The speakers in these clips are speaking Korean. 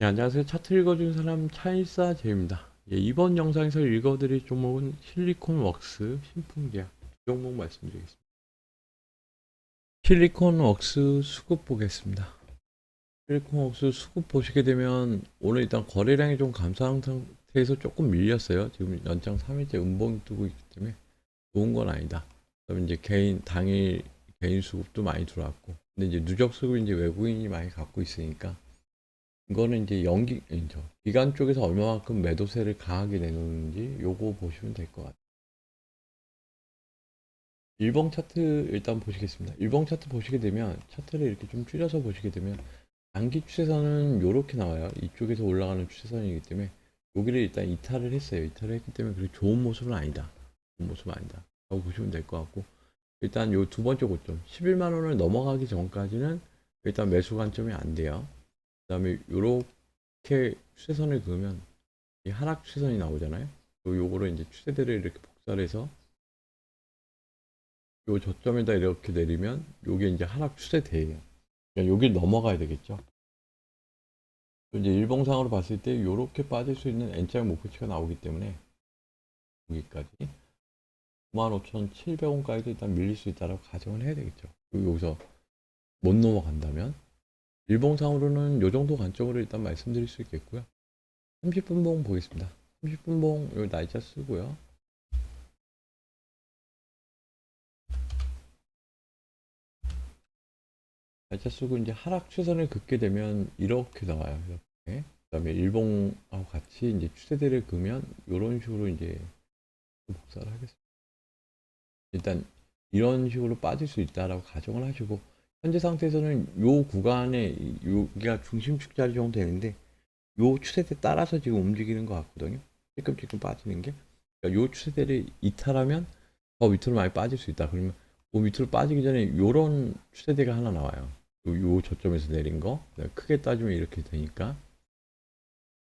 네, 안녕하세요. 차트 읽어준 사람 차일사 제입니다. 예, 이번 영상에서 읽어드릴 종목은 실리콘 웍스 신풍제약 이 종목 말씀드리겠습니다. 실리콘 웍스 수급 보겠습니다. 실리콘 웍스 수급 보시게 되면 오늘 일단 거래량이 좀 감소한 상태에서 조금 밀렸어요. 지금 연장 3일째 음봉이 뜨고 있기 때문에 좋은 건 아니다. 그다음에 이제 개인 당일 개인 수급도 많이 들어왔고, 근데 이제 누적 수급 이제 외국인이 많이 갖고 있으니까 이거는 이제 연기, 저 기관 쪽에서 얼마만큼 매도세를 강하게 내놓는지 요거 보시면 될 것 같아요. 일봉 차트 일단 보시겠습니다. 일봉 차트 보시게 되면 차트를 이렇게 좀 줄여서 보시게 되면 단기 추세선은 요렇게 나와요. 이쪽에서 올라가는 추세선이기 때문에 여기를 일단 이탈을 했어요. 이탈을 했기 때문에 그렇게 좋은 모습은 아니다. 좋은 모습은 아니다. 라고 보시면 될 것 같고 일단 요 두 번째 고점 11만 원을 넘어가기 전까지는 일단 매수 관점이 안 돼요. 그 다음에 요렇게 추세선을 그으면 이 하락 추세선이 나오잖아요. 요, 요거를 이제 추세대를 이렇게 복사를 해서 요 저점에다 이렇게 내리면 요게 이제 하락 추세대예요. 그러니까 여길 넘어가야 되겠죠. 이제 일봉상으로 봤을 때 요렇게 빠질 수 있는 N자 목표치가 나오기 때문에 여기까지 95,700원까지도 일단 밀릴 수 있다고 가정을 해야 되겠죠. 여기서 못 넘어간다면 일봉상으로는 요 정도 관점으로 일단 말씀드릴 수 있겠고요. 30분봉 보겠습니다. 30분봉 여기 날짜 쓰고요. 날짜 쓰고 이제 하락 추선을 긋게 되면 이렇게 나와요. 이렇게. 그다음에 일봉하고 같이 이제 추세대를 그으면 이런 식으로 이제 복사를 하겠습니다. 일단 이런 식으로 빠질 수 있다라고 가정을 하시고 현재 상태에서는 요 구간에 여기가 중심축 자리 정도 되는데 요 추세대 따라서 지금 움직이는 것 같거든요. 찔끔찔끔 빠지는 게. 그러니까 요 추세대를 이탈하면 더 밑으로 많이 빠질 수 있다. 그러면 그 밑으로 빠지기 전에 요런 추세대가 하나 나와요. 요, 요 저점에서 내린 거. 크게 따지면 이렇게 되니까.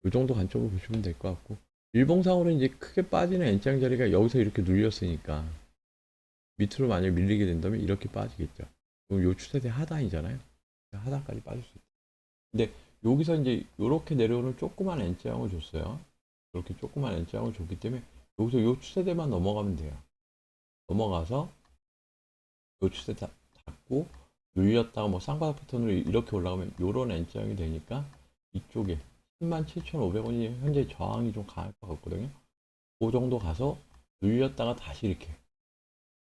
요 정도 관점으로 보시면 될 것 같고. 일봉상으로 이제 크게 빠지는 N장 자리가 여기서 이렇게 눌렸으니까 밑으로 만약에 밀리게 된다면 이렇게 빠지겠죠. 그럼 요 추세대 하단이잖아요. 하단까지 빠질 수 있다. 근데 여기서 이제 이렇게 내려오는 조그만 N자형을 줬어요. 이렇게 조그만 N자형을 줬기 때문에 여기서 요 추세대만 넘어가면 돼요. 넘어가서 요 추세 다 닫고 눌렸다가 뭐 쌍바닥 패턴으로 이렇게 올라가면 요런 N자형이 되니까 이쪽에 17,500원이 현재 저항이 좀 강할 것 같거든요. 그 정도 가서 눌렸다가 다시 이렇게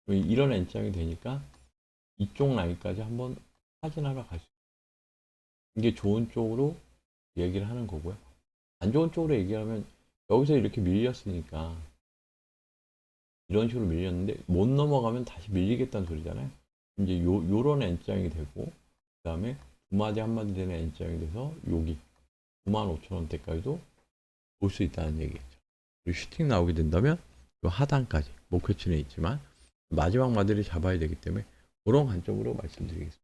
이런 N자형이 되니까 이쪽 라인까지 한번 확인하러 갈 수 있어요. 이게 좋은 쪽으로 얘기를 하는 거고요. 안 좋은 쪽으로 얘기하면 여기서 이렇게 밀렸으니까 이런 식으로 밀렸는데 못 넘어가면 다시 밀리겠다는 소리잖아요. 이제 요, 요런 N자형이 되고 그 다음에 두 마디 한 마디 되는 N자형이 돼서 여기 95,000원대까지도 볼 수 있다는 얘기겠죠. 그리고 슈팅 나오게 된다면 요 하단까지 목표치는 있지만 마지막 마디를 잡아야 되기 때문에 그런 관점으로 말씀드리겠습니다.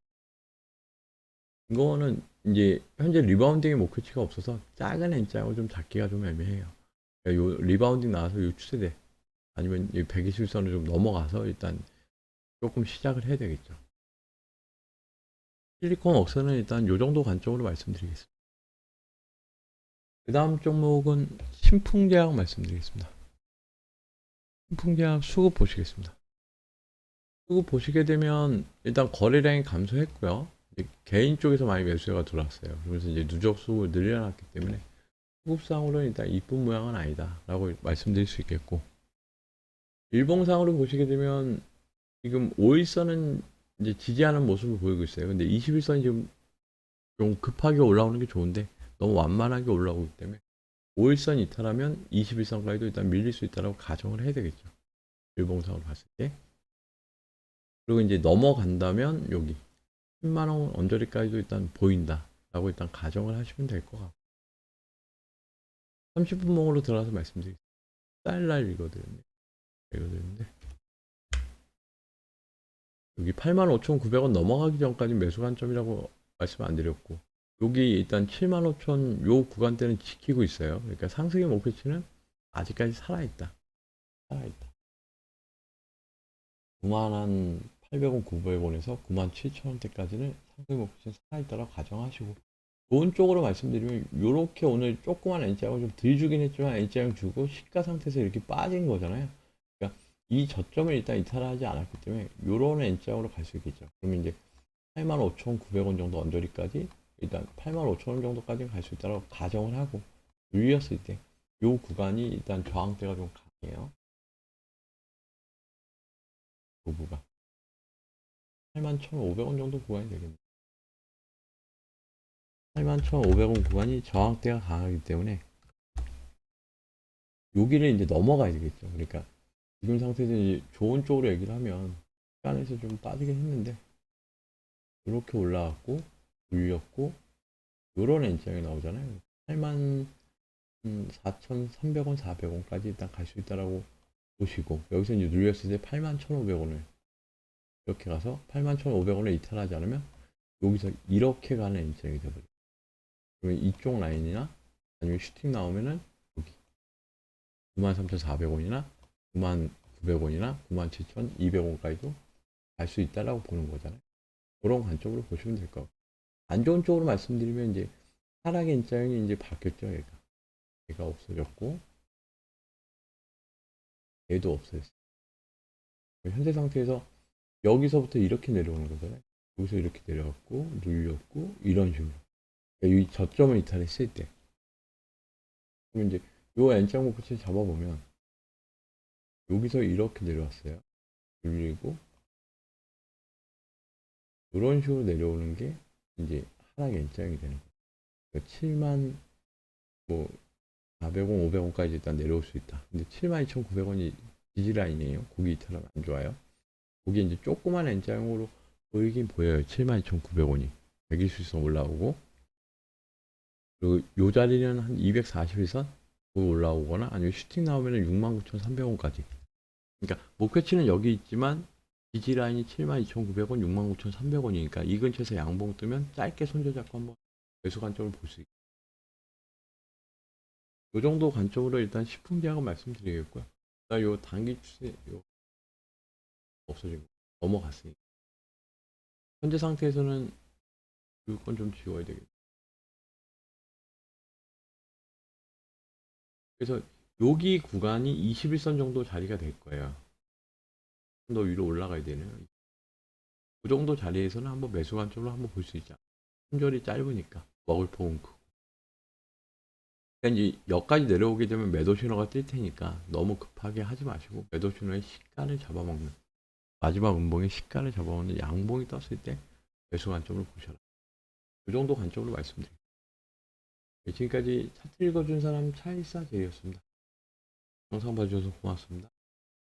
이거는 이제 현재 리바운딩의 목표치가 없어서 작은 N자형을 좀 잡기가 좀 애매해요. 그러니까 요 리바운딩 나와서 요 추세대 아니면 이 120선을 좀 넘어가서 일단 조금 시작을 해야 되겠죠. 실리콘 웍스는 일단 요 정도 관점으로 말씀드리겠습니다. 그 다음 종목은 신풍제약 말씀드리겠습니다. 신풍제약 수급 보시겠습니다. 보시게 되면 일단 거래량이 감소했고요. 개인 쪽에서 많이 매수가 들어왔어요. 그러면서 이제 누적 수급을 늘려놨기 때문에 수급상으로는 일단 이쁜 모양은 아니다 라고 말씀드릴 수 있겠고 일봉상으로 보시게 되면 지금 5일선은 이제 지지하는 모습을 보이고 있어요. 근데 21선이 지금 좀 급하게 올라오는 게 좋은데 너무 완만하게 올라오기 때문에 5일선 이탈하면 21선까지도 일단 밀릴 수 있다고 가정을 해야 되겠죠. 일봉상으로 봤을 때. 그리고 이제 넘어간다면 여기 10만 원 언저리까지도 일단 보인다라고 일단 가정을 하시면 될 것 같고 30분 봉으로 들어가서 말씀드리겠습니다. 쌀날이거든요. 이거든요. 여기 85,900원 넘어가기 전까지 매수 관점이라고 말씀 안 드렸고 여기 일단 75,000 요 구간대는 지키고 있어요. 그러니까 상승의 목표치는 아직까지 살아있다. 살아있다. 9만 800원, 900원에서 9만 7천원대까지는 상승의 목표치는 살아있다고 가정하시고 좋은 쪽으로 말씀드리면 요렇게 오늘 조그만 N자가 좀 들주긴 했지만 N자형 주고 시가 상태에서 이렇게 빠진 거잖아요. 그러니까 이 저점을 일단 이탈하지 않았기 때문에 요런 N자형으로 갈 수 있겠죠. 그러면 이제 85,900원 정도 언저리까지 일단 85,000원 정도까지는 갈 수 있다고 가정을 하고 눌렸을 때요 구간이 일단 저항대가 좀 강해요. 그 구간 81,500원 정도 구간이 되겠네요. 81,500원 구간이 저항대가 강하기 때문에 여기를 이제 넘어가야 되겠죠. 그러니까 지금 상태에서 이제 좋은 쪽으로 얘기를 하면 시간에서 좀 빠지긴 했는데 이렇게 올라갔고 눌렸고 요런 N장이 나오잖아요. 8만 4,300원, 400원까지 일단 갈 수 있다라고 보시고 여기서 이제 눌렸을 때 8만 1,500원을 이렇게 가서 8만 1,500원을 이탈하지 않으면 여기서 이렇게 가는 N장이 되버려요. 그러면 이쪽 라인이나 아니면 슈팅 나오면은 여기 93,400원이나 99,900원이나 97,200원까지도 갈 수 있다라고 보는 거잖아요. 그런 관점으로 보시면 될 것 같고 안 좋은 쪽으로 말씀드리면 이제 하락의 N자형이 이제 바뀌었죠 얘가 얘가 없어졌고 얘도 없어졌어요. 현재 상태에서 여기서부터 이렇게 내려오는 거잖아요. 여기서 이렇게 내려갔고 눌렸고 이런 식으로 그러니까 이 저점을 이탈했을 때 그러면 이제 요 N자 목표치 잡아보면 여기서 이렇게 내려왔어요. 눌리고 이런 식으로 내려오는 게 이제 하락 N자형이 되는 거예요. 그러니까 7만 뭐 400원, 500원까지 일단 내려올 수 있다. 근데 72,900원이 지지라인이에요. 고기 이탈하면 안 좋아요. 거기 이제 조그만 N자형으로 보이긴 보여요. 72,900원이. 120선 올라오고 그리고 요 자리는 한 241선 올라오거나 아니면 슈팅 나오면은 69,300원까지. 그러니까 목표치는 여기 있지만 지지 라인이 72,900원, 69,300원이니까 이 근처에서 양봉 뜨면 짧게 손절 잡고 한번 매수 관점을 볼 수 있고. 요 정도 관점으로 일단 시풍제약은 말씀드리겠고요. 나요 단기 추세 요 없어지고 넘어갔으니까. 현재 상태에서는 이건 좀 지워야 되겠다. 그래서 여기 구간이 21선 정도 자리가 될 거예요. 좀 더 위로 올라가야 되네요. 그 정도 자리에서는 한번 매수 관점으로 한번 볼 수 있죠. 손절이 짧으니까 먹을 폭은 크고. 그러니까 이제 여기까지 내려오게 되면 매도 신호가 뜰 테니까 너무 급하게 하지 마시고 매도 신호의 시간을 잡아먹는 마지막 음봉의 시간을 잡아먹는 양봉이 떴을 때 매수 관점을 보셔라. 그 정도 관점으로 말씀드립니다. 네, 지금까지 차트 읽어준 사람 차일사 제이였습니다. 영상 봐주셔서 고맙습니다.